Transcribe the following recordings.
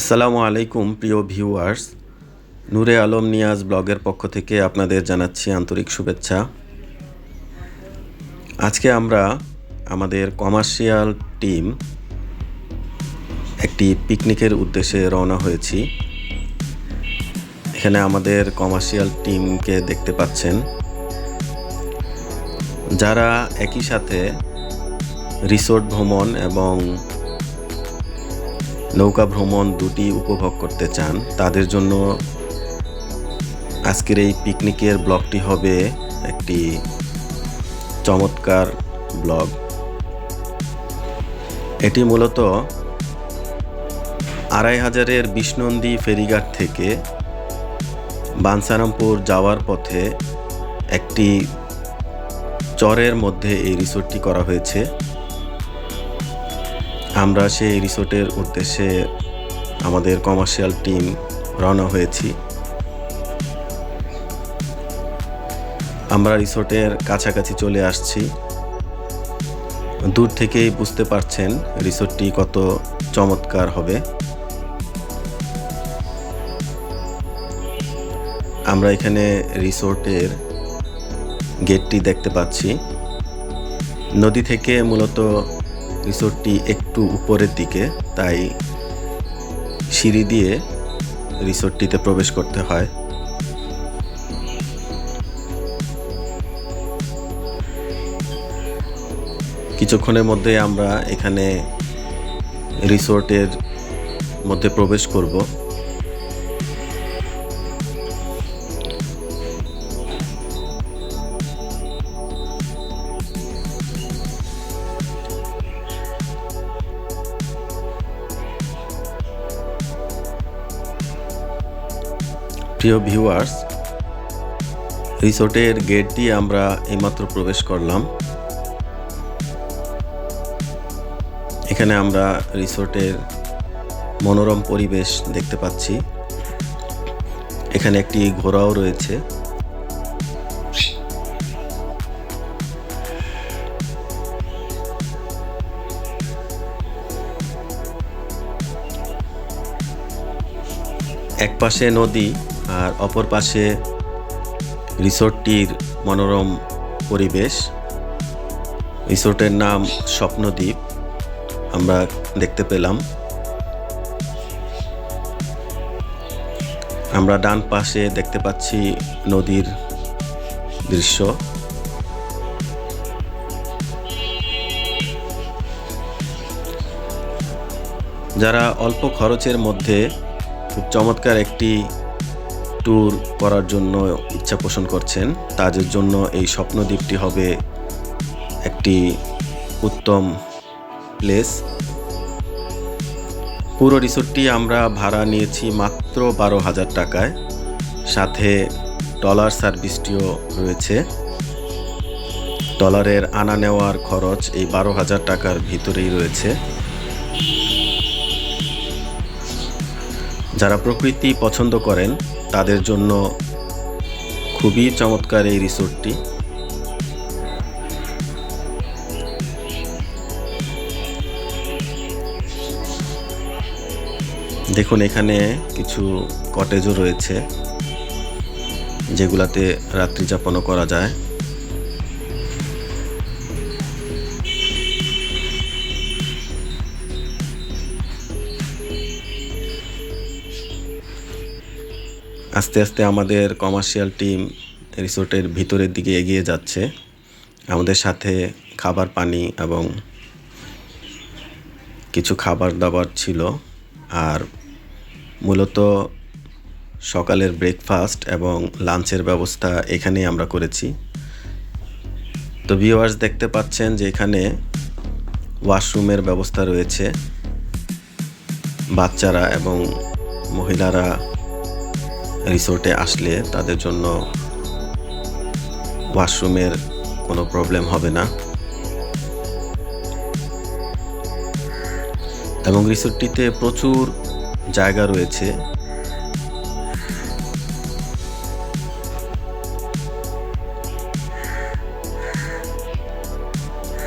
আসসালামু আলাইকুম, প্রিয় ভিউয়ার্স। নূরে আলম নিয়াজ ব্লগের পক্ষ থেকে আপনাদের জানাচ্ছি আন্তরিক শুভেচ্ছা। আজকে আমরা আমাদের কমার্শিয়াল টিম একটি পিকনিকের উদ্দেশ্যে রওনা হয়েছি। এখানে আমাদের কমার্শিয়াল টিমকে দেখতে পাচ্ছেন। যারা একই সাথে রিসোর্ট ভ্রমণ এবং নৌকা ভ্রমণ দুটি উপভোগ করতে চান, তাদের জন্য আজকের এই পিকনিকের ব্লগটি হবে একটি চমৎকার ব্লগ। এটি মূলত আড়াই হাজারের বিষ্ণন্দী ফেরিঘাট থেকে বানসারামপুর যাওয়ার পথে একটি চরের মধ্যে এই রিসোর্টটি করা হয়েছে। আমরা সেই রিসোর্টের উদ্দেশ্যে আমাদের কমার্শিয়াল টিম রওনা হয়েছি। আমরা রিসোর্টের কাছাকাছি চলে আসছি। দূর থেকেই বুঝতে পারছেন রিসোর্টটি কত চমৎকার হবে। আমরা এখানে রিসোর্টের গেটটি দেখতে পাচ্ছি। নদী থেকে মূলত রিসোর্টটি একটু উপরের দিকে, তাই সিঁড়ি দিয়ে রিসোর্টটিতে প্রবেশ করতে হয়। কিছুক্ষণের মধ্যে আমরা এখানে রিসোর্টের মধ্যে প্রবেশ করব। প্রিয় ভিউয়ার্স রিসোর্টের গেট দিয়ে আমরা এইমাত্র প্রবেশ করলাম। এখানে আমরা রিসোর্টের মনোরম পরিবেশ দেখতে পাচ্ছি। এখানে একটি ঘোড়াও রয়েছে। এক পাশে নদী আর অপর পাশে রিসোর্টটির মনোরম পরিবেশ। রিসোর্টের নাম স্বপ্নদ্বীপ, আমরা দেখতে পেলাম। আমরা ডান পাশে দেখতে পাচ্ছি নদীর দৃশ্য। যারা অল্প খরচের মধ্যে খুব চমৎকার একটি ট্যুর করার জন্য ইচ্ছা পোষণ করছেন। তাদের জন্য এই স্বপ্নদ্বীপটি হবে একটি উত্তম প্লেস পুরো রিসোর্টটি আমরা ভাড়া নিয়েছি মাত্র বারো হাজার টাকায়। সাথে ডলার সার্ভিসটিও রয়েছে। ডলারের আনা নেওয়ার খরচ এই বারো হাজার টাকার ভিতরেই রয়েছে। যারা প্রকৃতি পছন্দ করেন তাদের জন্য খুবই চমৎকার এই রিসোর্টটি। দেখুন, এখানে কিছু কটেজও রয়েছে, যেগুলাতে রাত্রি যাপনও করা যায়। আস্তে আস্তে আমাদের কমার্শিয়াল টিম রিসোর্টের ভিতরের দিকে এগিয়ে যাচ্ছে। আমাদের সাথে খাবার, পানি এবং কিছু খাবার দাবার ছিল। আর মূলত সকালের ব্রেকফাস্ট এবং লাঞ্চের ব্যবস্থা এখানেই আমরা করেছি। তো ভিউয়ার্স দেখতে পাচ্ছেন যে এখানে ওয়াশরুমের ব্যবস্থা রয়েছে। বাচ্চারা এবং মহিলারা রিসোর্টে আসলে তাদের জন্য ওয়াশরুমের কোনো প্রবলেম হবে না। এবং রিসোর্টটিতে প্রচুর জায়গা রয়েছে।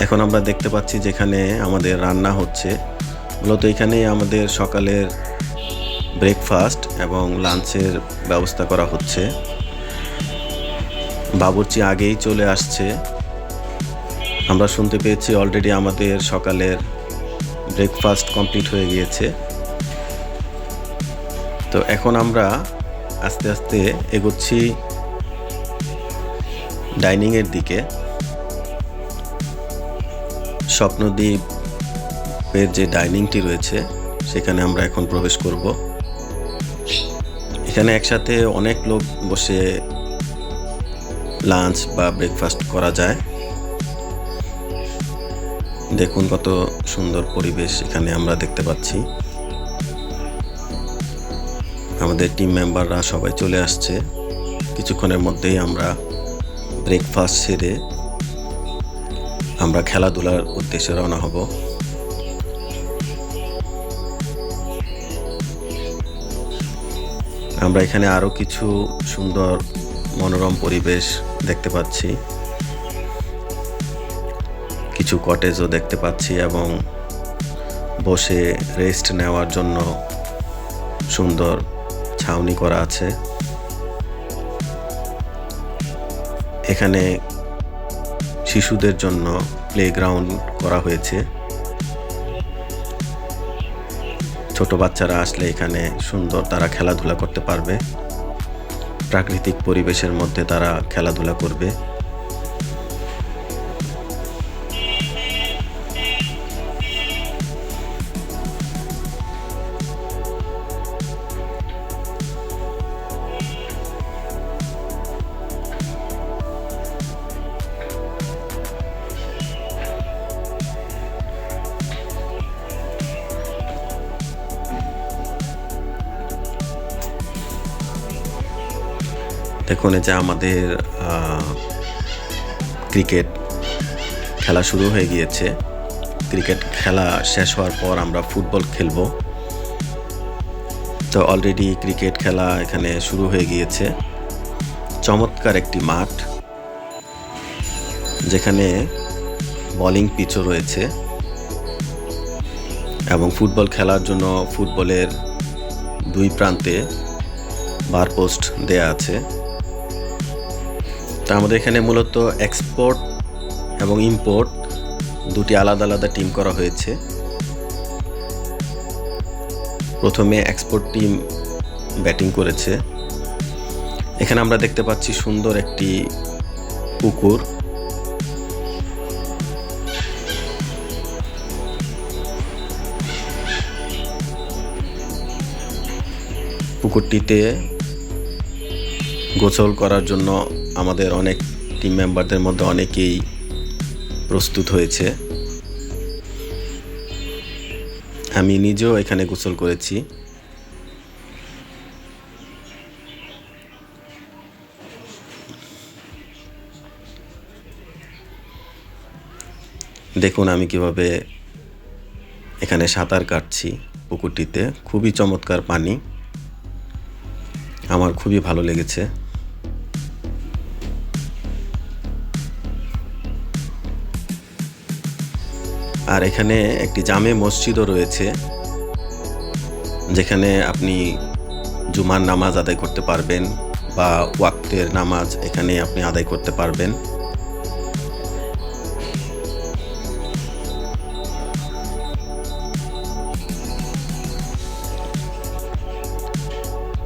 এখন আমরা দেখতে পাচ্ছি যেখানে আমাদের রান্না হচ্ছে। মূলত এখানেই আমাদের সকালের ব্রেকফাস্ট এবং লাঞ্চের ব্যবস্থা করা হচ্ছে। বাবুর্চি আগেই চলে আসছে। আমরা শুনতে পেয়েছি অলরেডি আমাদের সকালের ব্রেকফাস্ট কমপ্লিট হয়ে গিয়েছে। তো এখন আমরা আস্তে আস্তে এগোচ্ছি ডাইনিংয়ের দিকে। স্বপ্নদ্বীপের যে ডাইনিংটি রয়েছে, সেখানে আমরা এখন প্রবেশ করব। এখানে একসাথে অনেক লোক বসে লাঞ্চ বা ব্রেকফাস্ট করা যায়। দেখুন কত সুন্দর পরিবেশ এখানে আমরা দেখতে পাচ্ছি। আমাদের টিম মেম্বাররা সবাই চলে আসছে। কিছুক্ষণের মধ্যেই আমরা ব্রেকফাস্ট সেরে আমরা খেলাধুলার উদ্দেশ্যে রওনা হব। আমরা এখানে আরও কিছু সুন্দর মনোরম পরিবেশ দেখতে পাচ্ছি। কিছু কটেজও দেখতে পাচ্ছি এবং বসে রেস্ট নেওয়ার জন্য সুন্দর ছাউনি করা আছে। এখানে শিশুদের জন্য প্লেগ্রাউন্ড করা হয়েছে। ছোট বাচ্চারা আসলে এখানে সুন্দর তারা খেলাধুলা করতে পারবে। প্রাকৃতিক পরিবেশের মধ্যে তারা খেলাধুলা করবে। এই যে আমাদের ক্রিকেট খেলা শুরু হয়ে গিয়েছে। ক্রিকেট খেলা শেষ হওয়ার পর আমরা ফুটবল খেলব। তো অলরেডি ক্রিকেট খেলা এখানে শুরু হয়ে গিয়েছে। চমৎকার একটি মাঠ, যেখানে বোলিং পিচও রয়েছে এবং ফুটবল খেলার জন্য ফুটবলের দুই প্রান্তে বার পোস্ট দেয়া আছে। তা আমাদের এখানে মূলত এক্সপোর্ট এবং ইম্পোর্ট দুটি আলাদা আলাদা টিম করা হয়েছে। প্রথমে এক্সপোর্ট টিম ব্যাটিং করেছে। এখানে আমরা দেখতে পাচ্ছি সুন্দর একটি পুকুর। পুকুরটিতে গোসল করার জন্য আমাদের অনেক টিম মেম্বারদের মধ্যে অনেকেই প্রস্তুত হয়েছে। আমি নিজেও এখানে গোসল করেছি। দেখুন, আমি কীভাবে এখানে সাঁতার কাটছি পুকুরটিতে। খুবই চমৎকার পানি। আমার খুবই ভালো লেগেছে। আর এখানে একটি জামে মসজিদও রয়েছে, যেখানে আপনি জুমার নামাজ আদায় করতে পারবেন বা ওয়াক্তের নামাজ এখানে আপনি আদায় করতে পারবেন।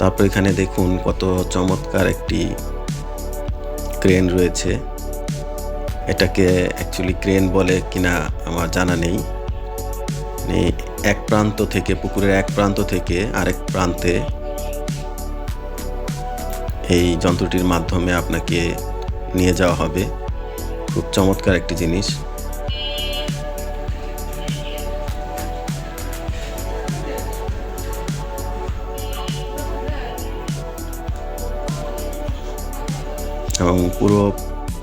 তারপর এখানে দেখুন কত চমৎকার একটি ক্রেন রয়েছে। এটাকে অ্যাকচুয়ালি ক্রেন বলে কিনা আমার জানা নেই। মানে এক প্রান্ত থেকে, পুকুরের এক প্রান্ত থেকে আরেক প্রান্তে এই যন্ত্রটির মাধ্যমে আপনাকে নিয়ে যাওয়া হবে। খুব চমৎকার একটি জিনিস। এবং পুরো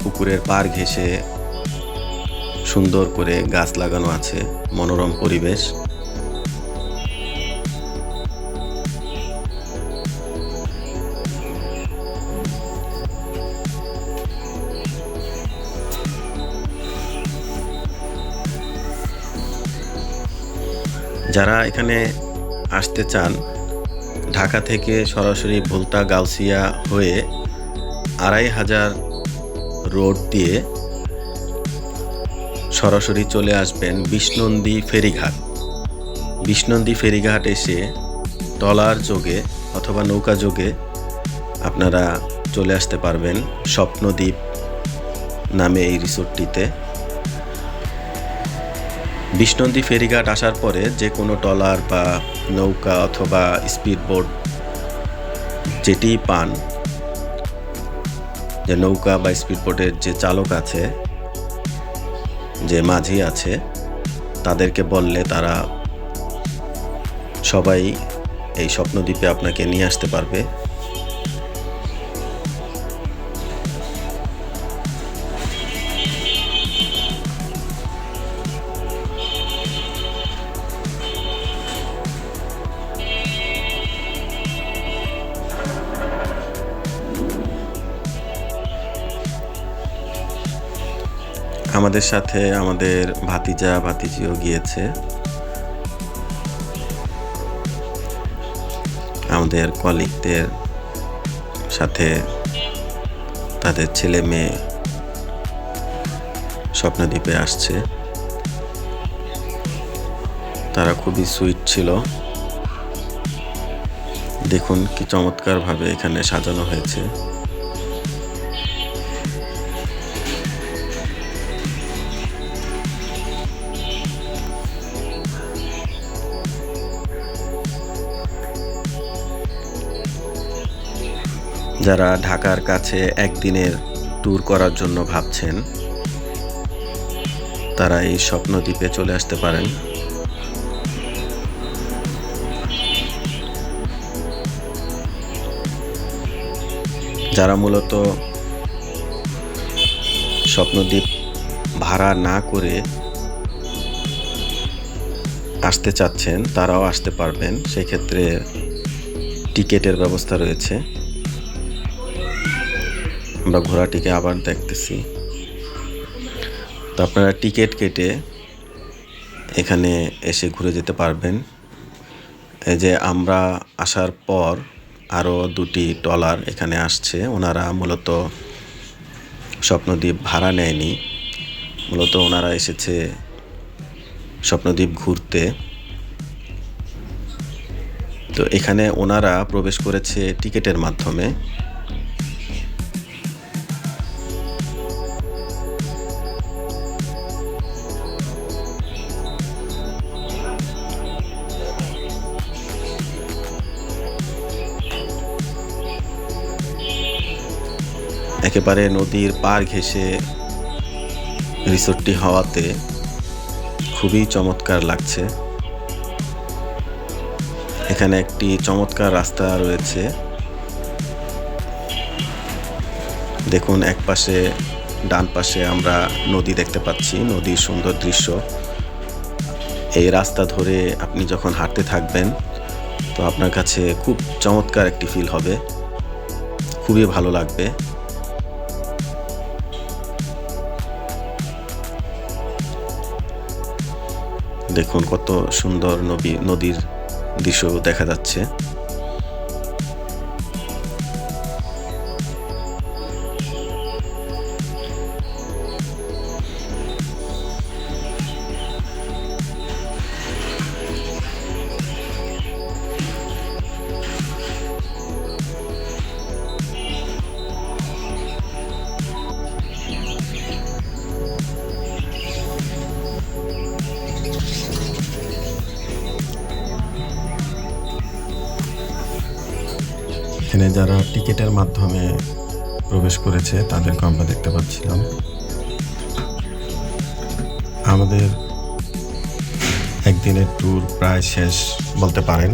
পুকুরের পার ঘেঁষে সুন্দর করে গাছ লাগানো আছে, মনোরম পরিবেশ। যারা এখানে আসতে চান, ঢাকা থেকে সরাসরি ভুলতা গাউসিয়া হয়ে আড়াই হাজার রোড দিয়ে সরাসরি চলে আসবেন বিষ্ণন্দী ফেরিঘাট। বিষ্ণন্দী ফেরিঘাট এসে টলার যোগে অথবা নৌকা যোগে আপনারা চলে আসতে পারবেন স্বপ্নদ্বীপ নামে এই রিসোর্টটিতে। বিষ্ণন্দী ফেরিঘাট আসার পরে যে কোনো টলার বা নৌকা অথবা স্পিড বোট যেটি পান যে নৌকা বা স্পিডবোটের যে চালক আছে, যে মাঝি আছে, তাদেরকে বললে তারা সবাই এই স্বপ্নদ্বীপে আপনাকে নিয়ে আসতে পারবে। আমাদের সাথে আমাদের ভাতিজা, ভাতিজিও গিয়েছে। আমাদের কলিগদের সাথে তাদের ছেলে মেয়ে স্বপ্নদ্বীপে আসছে। তারা খুবই সুইট ছিল। দেখুন কি চমৎকারভাবে এখানে সাজানো হয়েছে। যারা ঢাকার কাছে একদিনের ট্যুর করার জন্য ভাবছেন, তারা এই স্বপ্নদ্বীপে চলে আসতে পারেন। যারা মূলত স্বপ্নদ্বীপ ভাড়া না করে আসতে চাচ্ছেন, তারাও আসতে পারবেন। সেক্ষেত্রে টিকেটের ব্যবস্থা রয়েছে। আমরা ঘোড়াটিকে আবার দেখতেছি। তো আপনারা টিকিট কেটে এখানে এসে ঘুরে যেতে পারবেন। এই যে আমরা আসার পর আরও দুটি ট্রলার এখানে আসছে। ওনারা মূলত স্বপ্নদ্বীপ ভাড়া নেয়নি। মূলত ওনারা এসেছে স্বপ্নদ্বীপ ঘুরতে। তো এখানে ওনারা প্রবেশ করেছে টিকিটের মাধ্যমে। একেবারে নদীর পার ঘেঁষে রিসোর্টটি হওয়াতে খুবই চমৎকার লাগছে। এখানে একটি চমৎকার রাস্তা রয়েছে। দেখুন, এক পাশে, ডান পাশে আমরা নদী দেখতে পাচ্ছি, নদীর সুন্দর দৃশ্য। এই রাস্তা ধরে আপনি যখন হাঁটতে থাকবেন, তো আপনার কাছে খুব চমৎকার একটি ফিল হবে। খুবই ভালো লাগবে। দেখুন কত সুন্দর নবী নদীর দৃশ্য দেখা যাচ্ছে। এখানে যারা টিকিটের মাধ্যমে প্রবেশ করেছে তাদেরকে আমরা দেখতে পাচ্ছিলাম। আমাদের একদিনের ট্যুর প্রায় শেষ বলতে পারেন।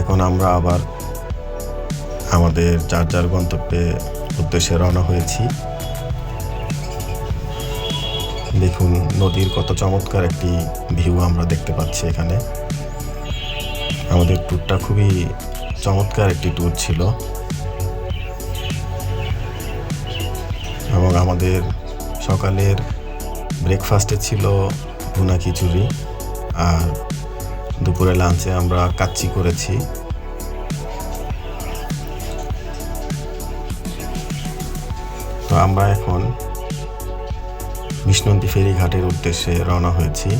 এখন আমরা আবার আমাদের যার যার গন্তব্যে উদ্দেশ্যে রওনা হয়েছি। দেখুন, নদীর কত চমৎকার একটি ভিউ আমরা দেখতে পাচ্ছি এখানে। আমাদের ট্যুরটা খুবই চমৎকার একটি ট্যুর ছিল। এবং আমাদের সকালের ব্রেকফাস্টে ছিল ভুনা খিচুড়ি আর দুপুরে লাঞ্চে আমরা কাচ্চি করেছি। তো আমরা এখন বিষ্ণন্তী ফেরিঘাটের উদ্দেশ্যে রওনা হয়েছি।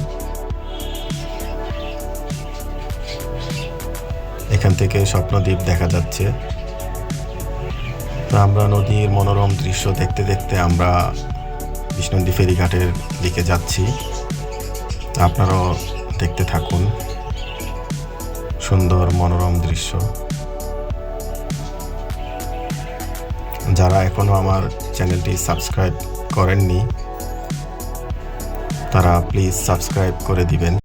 এখান থেকে স্বপ্নদ্বীপ দেখা যাচ্ছে। তো আমরা নদীর মনোরম দৃশ্য দেখতে দেখতে আমরা বিষ্ণন্তী ফেরিঘাটের দিকে যাচ্ছি। আপনারাও দেখতে থাকুন। সুন্দর মনোরম দৃশ্য। যারা এখনও আমার চ্যানেলটি সাবস্ক্রাইব করেননি, তারা প্লিজ সাবস্ক্রাইব করে দিবেন।